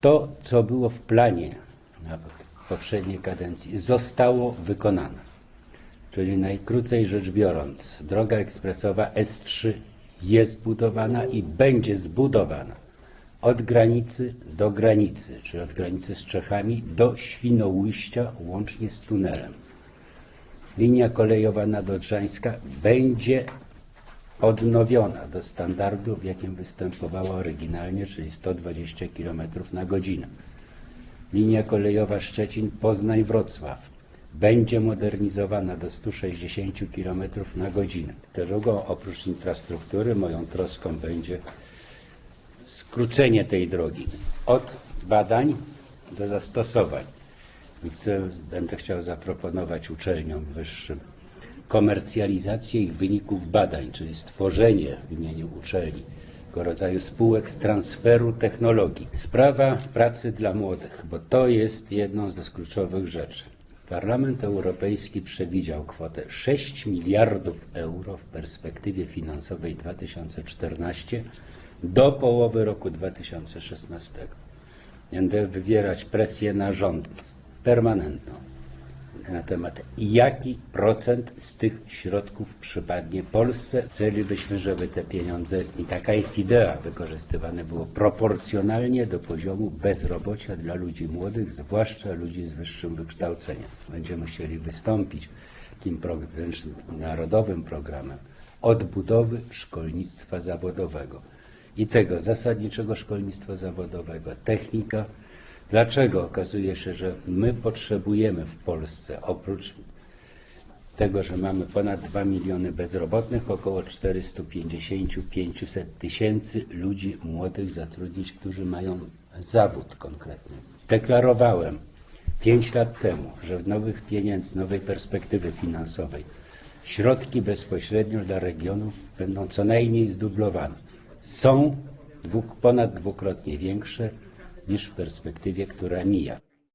To, co było w planie nawet poprzedniej kadencji, zostało wykonane. Czyli najkrócej rzecz biorąc, droga ekspresowa S3 jest budowana i będzie zbudowana od granicy do granicy, czyli od granicy z Czechami do Świnoujścia łącznie z tunelem. Linia kolejowa nadodrzańska będzie odnowiona do standardu, w jakim występowała oryginalnie, czyli 120 km na godzinę. Linia kolejowa Szczecin-Poznań-Wrocław będzie modernizowana do 160 km na godzinę. Drugą, oprócz infrastruktury, moją troską będzie skrócenie tej drogi od badań do zastosowań. I chcę, będę chciał zaproponować uczelniom wyższym komercjalizację ich wyników badań, czyli stworzenie w imieniu uczelni rodzaju spółek z transferu technologii. Sprawa pracy dla młodych, bo to jest jedną z kluczowych rzeczy. Parlament Europejski przewidział kwotę 6 miliardów euro w perspektywie finansowej 2014 do połowy roku 2016. Będę wywierać presję na rząd permanentną na temat, jaki procent z tych środków przypadnie Polsce. Chcielibyśmy, żeby te pieniądze, i taka jest idea, wykorzystywane było proporcjonalnie do poziomu bezrobocia dla ludzi młodych, zwłaszcza ludzi z wyższym wykształceniem. Będziemy chcieli wystąpić takim pro- wręcz narodowym programem odbudowy szkolnictwa zawodowego i tego zasadniczego szkolnictwa zawodowego, technika, Dlaczego okazuje się, że my potrzebujemy w Polsce oprócz tego, że mamy ponad 2 miliony bezrobotnych, około 450-500 tysięcy ludzi młodych zatrudnić, którzy mają zawód konkretny. Deklarowałem 5 lat temu, że w nowych pieniędzy, nowej perspektywy finansowej środki bezpośrednio dla regionów będą co najmniej zdublowane. Są dwuk, ponad dwukrotnie większe niż w perspektywie, która mija.